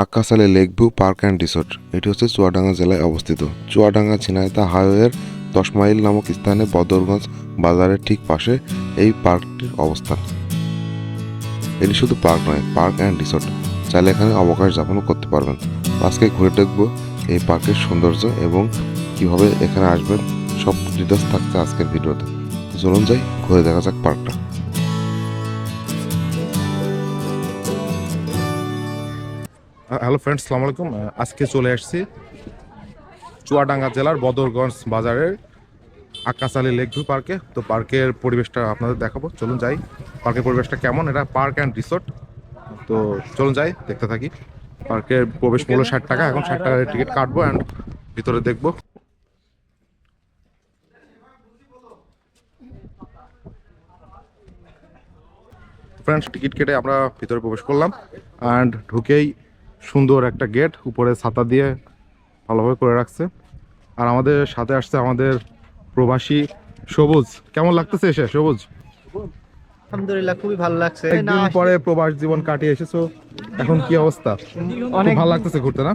Akkas Ali lake view park and resort. এটি হচ্ছে চুয়াডাঙ্গা জেলায় অবস্থিত। চুয়াডাঙ্গা ঝিনাইদহ হাইওয়ের দশ মাইল নামক স্থানে বদরগঞ্জ বাজারের ঠিক পাশে এই পার্কটির অবস্থান। এটি শুধু পার্ক নয়, পার্ক অ্যান্ড রিসোর্ট। চাইলে এখানে অবকাশ যাপনও করতে পারবেন। আজকে ঘুরে দেখব এই পার্কের সৌন্দর্য এবং কীভাবে এখানে আসবেন। সব ডিটেলস থাকছে আজকের ভিডিওতে। চলুন যাই, ঘুরে দেখা যাক পার্কটা। হ্যালো ফ্রেন্ডস সালাম আলাইকুম। আজকে চলে আসছি চুয়াডাঙ্গা জেলার বদরগঞ্জ বাজারের আকাশালী লেক ভিউ পার্কে। তো পার্কের পরিবেশটা আপনাদের দেখাবো। চলুন যাই। পার্কের পরিবেশটা কেমন? এটা পার্ক অ্যান্ড রিসোর্ট। তো চলুন যাই, দেখতে থাকি। পার্কের প্রবেশ মূল্য ষাট টাকা। এখন ষাট টাকার টিকিট কাটবো অ্যান্ড ভিতরে দেখব। ফ্রেন্ডস টিকিট কেটে আমরা ভিতরে প্রবেশ করলাম। অ্যান্ড ঢুকেই সুন্দর একটা গেট উপরে ছাতা দিয়ে ভালোভাবে করে রাখছে। আর আমাদের সাথে আসছে আমাদের প্রবাসী সবুজ। কেমন লাগতেছে এসে সবুজ? আলহামদুলিল্লাহ খুবই ভালো লাগছে। একদিন পরে প্রবাস জীবন কাটিয়ে এসেছ। এখন কি অবস্থা? অনেক ভালো লাগতেছে ঘুরতে না?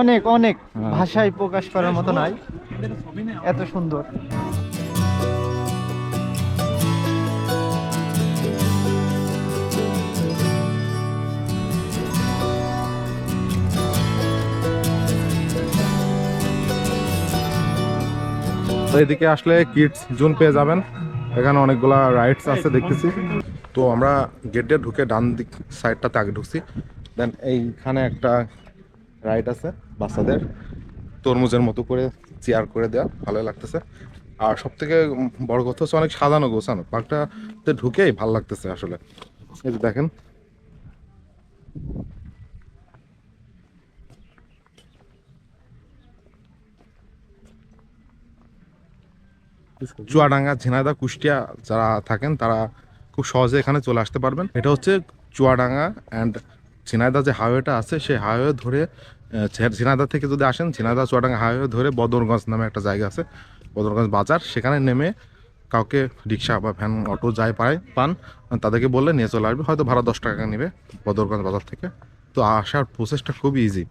অনেক অনেক হ্যাঁ। ভাষায় প্রকাশ করার মতো নাই। এত সুন্দর। এদিকে আসলে কিডস জোন পেয়ে যাবেন। এখানে অনেকগুলা রাইডস আছে দেখতেছি। তো আমরা গেট ঢুকে ডান দিক সাইডটাতে আগে ঢুকছি। দেন এইখানে একটা রাইড আছে বাচ্চাদের। তরমুজের মতো করে চেয়ার করে দেওয়া ভালোই লাগতেছে। আর সব থেকে বড় কথা হচ্ছে অনেক সাজানো গোছানো। পার্কটাতে ঢুকেই ভালো লাগতেছে আসলে। এই যে দেখেন চুয়াডাঙ্গা ঝিনাইদা কুষ্টিয়া যারা থাকেন, তারা খুব সহজে এখানে চলে আসতে পারবেন। এটা হচ্ছে চুয়াডাঙ্গা অ্যান্ড ঝিনাইদা যে হাইওয়েটা আছে, সেই হাইওয়ে ধরে ঝিনাইদা থেকে যদি আসেন ঝিনাইদা চুয়াডাঙ্গা হাইওয়ে ধরে বদরগঞ্জ নামে একটা জায়গা আছে, বদরগঞ্জ বাজার। সেখানে নেমে কাউকে রিক্সা বা ভ্যান, অটো যাই পায়, পান, তাদেরকে বললে নিয়ে চলে আসবে। হয়তো ভাড়া দশ টাকা নেবে বদরগঞ্জ বাজার থেকে। তো আসার প্রসেসটা খুব ইজি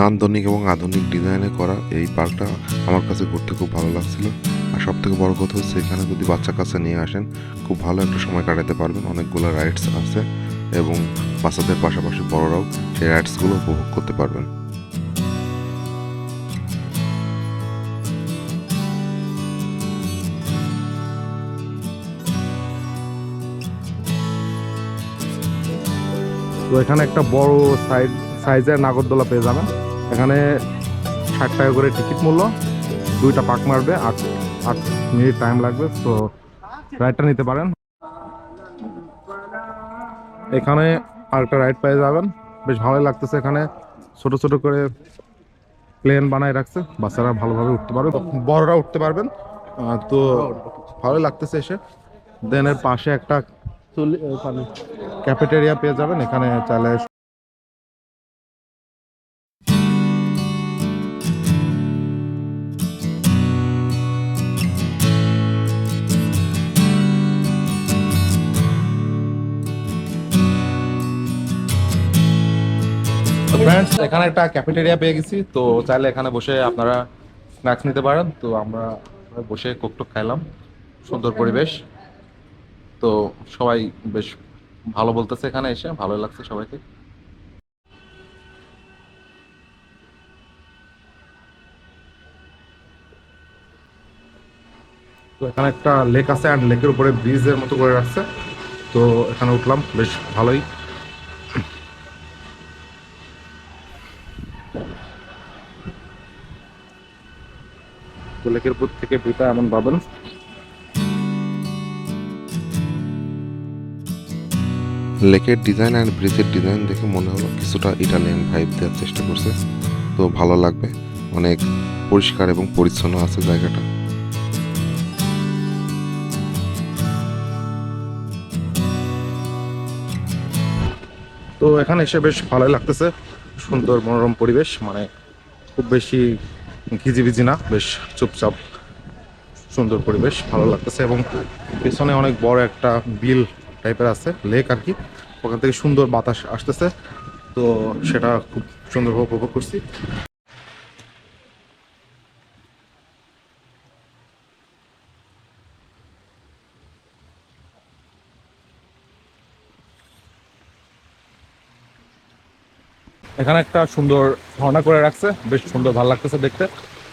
নান্দনিক এবং আধুনিক ডিজাইনে করা এই পার্কটা আমার কাছে ঘুরতে খুব ভালো লাগছিল। আর সব থেকে বড় কথা হচ্ছে এখানে যদি বাচ্চা কাছে নিয়ে আসেন, খুব ভালো একটা সময় কাটাতে পারবেন। অনেকগুলো রাইডস আছে এবং বাচ্চাদের পাশাপাশি বড়রাও সেই রাইডসগুলো উপভোগ করতে পারবেন। তো এখানে একটা বড় সাইজ সাইজের নাগরদোলা পেয়ে যাবেন। এখানে ষাট টাকা করে টিকিট মূল্য দুইটা পাক মারবে আট আট মিনিট টাইম লাগবে তো রাইডটা নিতে পারেন। এখানে আরেকটা রাইড পেয়ে যাবেন বেশ ভালোই লাগতেছে এখানে। ছোট ছোট করে প্লেন বানায় রাখছে বাচ্চারা ভালোভাবে উঠতে পারবে বড়রা উঠতে পারবেন। তো ভালোই লাগতেছে এসে। দেন এর পাশে একটা ক্যাফেটেরিয়া পেয়ে যাবেন এখানে চাইলে ফ্রেন্ডস এখানে একটা ক্যাফেটেরিয়া পেয়ে গেছি তো চাইলে এখানে বসে আপনারা স্ন্যাক্স নিতে পারেন। তো আমরা বসে কোকটোক খাইলাম সুন্দর পরিবেশ। তো সবাই বেশ ভালো বলতেছে এখানে এসে ভালো লাগছে সবাইকে। তো এখানে একটা লেক আছে আর লেকের উপরে ব্রিজের মতো করে রাখছে। তো এখানে উঠলাম বেশ ভালোই তো লেকের থেকে ভিউটা এমন পাবেন লেকের ডিজাইন অ্যান্ড ব্রিজের ডিজাইন দেখে মনে হলো কিছুটা ইটালিয়ান ভাইব দেওয়ার চেষ্টা করছে। তো ভালো লাগবে অনেক পরিষ্কার এবং পরিচ্ছন্ন আছে জায়গাটা। তো এখানে এসে বেশ ভালোই লাগতেছে সুন্দর মনোরম পরিবেশ মানে খুব বেশি ঘিজিবিজি না, বেশ চুপচাপ, সুন্দর পরিবেশ, ভালো লাগতেছে এবং পেছনে অনেক বড় একটা বিল টাইপের আছে লেক আর কি, ওখান থেকে সুন্দর বাতাস আসতেছে, তো সেটা খুব সুন্দরভাবে উপভোগ করছি। এখানে একটা সুন্দর ঝর্ণা করে রাখছে, বেশ সুন্দর ভালো লাগতেছে দেখতে।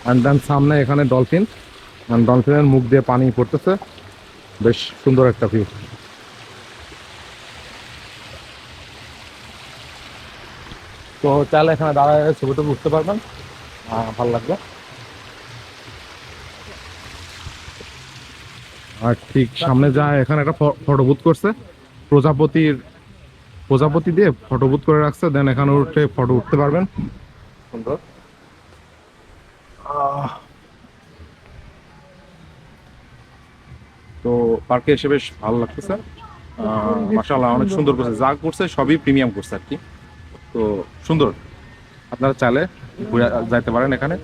অ্যান্ড দেন সামনে এখানে ডলফিন ডলফিনের মুখ দিয়ে পানি পড়তেছে, বেশ সুন্দর একটা ভিউ তো চাইলে এখানে দাঁড়ায় ছবি টবি উঠতে পারবেন ভালো লাগবে। আর ঠিক সামনে যা এখানে একটা ফটো বুথ করছে, প্রজাপতির প্রজাপতি দিয়ে ফটো বুথ করে রাখছে দেন এখানে উঠে ফটো উঠতে পারবেন। সুন্দর। তো পার্কে এসে বেশ ভালো লাগতেছে। মাসাল্লাহ অনেক সুন্দর করছে। যা করছে সবই প্রিমিয়াম করছে আর কি। তো সুন্দর। আপনারা চাইলে ঘুরে যাইতে পারেন এখানে।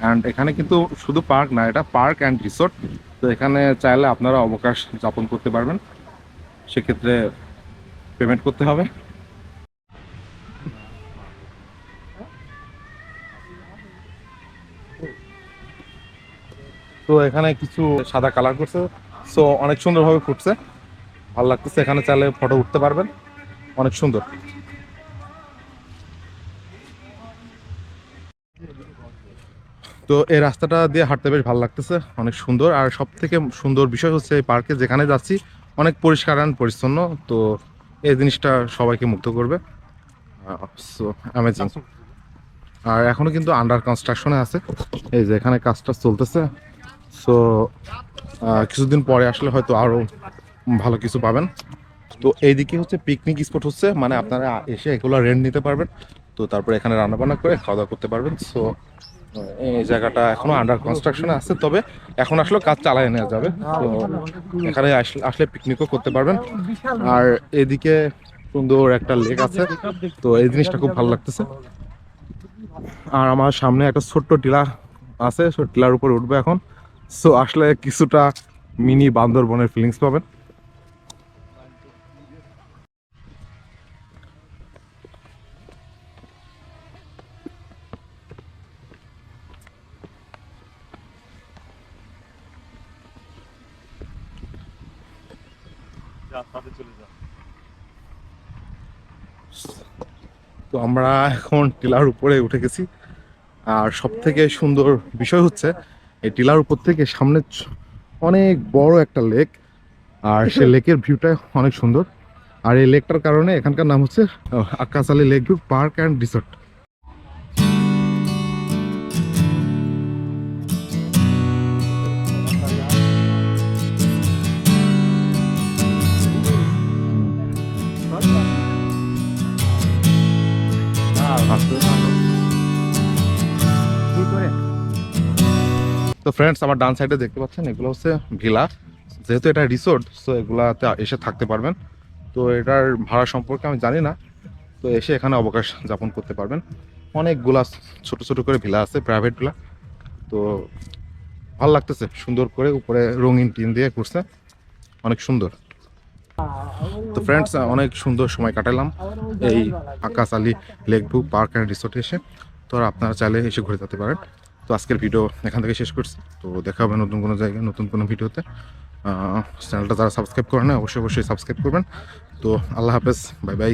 অ্যান্ড এখানে কিন্তু শুধু পার্ক না, এটা পার্ক অ্যান্ড রিসোর্ট তো এখানে চাইলে আপনারা অবকাশ যাপন করতে পারবেন। সেক্ষেত্রে পেমেন্ট করতে হবে। তো এখানে কিছু সাদা কালার করছে। সো অনেক সুন্দরভাবে ফুটছে। ভালো লাগতেছে, এখানে চাইলে ফটো উঠতে পারবেন। অনেক সুন্দর। তো এই রাস্তাটা দিয়ে হাঁটতে বেশ ভালো লাগতেছে, অনেক সুন্দর। আর সব থেকে সুন্দর বিষয় হচ্ছে এই পার্কে যেখানে যাচ্ছি, অনেক পরিষ্কার পরিচ্ছন্ন। তো এই জিনিসটা সবাইকে মুগ্ধ করবে। সো আর এখনও কিন্তু আন্ডার কনস্ট্রাকশনে আছে। এই যে এখানে কাজটা চলতেছে। সো কিছুদিন পরে আসলে হয়তো আরও ভালো কিছু পাবেন। তো এইদিকে হচ্ছে পিকনিক স্পট হচ্ছে। মানে আপনারা এসে এগুলো রেন্ট নিতে পারবেন। তো তারপরে এখানে রান্না বান্না করে খাওয়া দাওয়া করতে পারবেন। সো এই জায়গাটা এখনও আন্ডার কনস্ট্রাকশনে আছে, তবে এখন আসলে কাজ চালায় নেওয়া যাবে। তো এখানে আসলে পিকনিকও করতে পারবেন। আর এদিকে সুন্দর একটা লেক আছে, তো এই জিনিসটা খুব ভালো লাগতেছে। আর আমার সামনে একটা ছোট্ট টিলা আছে টিলার উপর উঠবে এখন। সো আসলে কিছুটা মিনি বান্দরবনের ফিলিংস পাবেন। তো আমরা এখন টিলার উপরে উঠে গেছি। আর সব থেকে সুন্দর বিষয় হচ্ছে এই টিলার উপর থেকে সামনে ছ- অনেক বড় একটা লেক আর সেই লেকের ভিউটা অনেক সুন্দর। আর এই লেকটার কারণে এখানকার নাম হচ্ছে Akkas Ali lake view park and resort তো ফ্রেন্ডস আমার ডান সাইডে দেখতে পাচ্ছেন, এগুলো হচ্ছে ভিলা। যেহেতু এটা রিসোর্ট সো এগুলাতে এসে থাকতে পারবেন। তো এটার ভাড়া সম্পর্কে আমি জানি না। তো এসে এখানে অবকাশ যাপন করতে পারবেন। অনেকগুলা ছোট ছোট করে ভিলা আছে প্রাইভেট ভিলা। তো ভালো লাগতেছে, সুন্দর করে উপরে রঙিন টিন দিয়ে করছে অনেক সুন্দর। তো ফ্রেন্ডস অনেক সুন্দর সময় কাটালাম। এই Akash Ali lake view park and রিসোর্টে এসে। তো আপনারা চাইলে এসে ঘুরে যেতে পারেন। তো আজকের ভিডিও এখান থেকে শেষ করছি। তো দেখা হবে নতুন কোনো জায়গায়, নতুন কোনো ভিডিওতে। চ্যানেলটা যারা সাবস্ক্রাইব করে না অবশ্যই অবশ্যই সাবস্ক্রাইব করবেন। তো আল্লাহ হাফেজ বাই বাই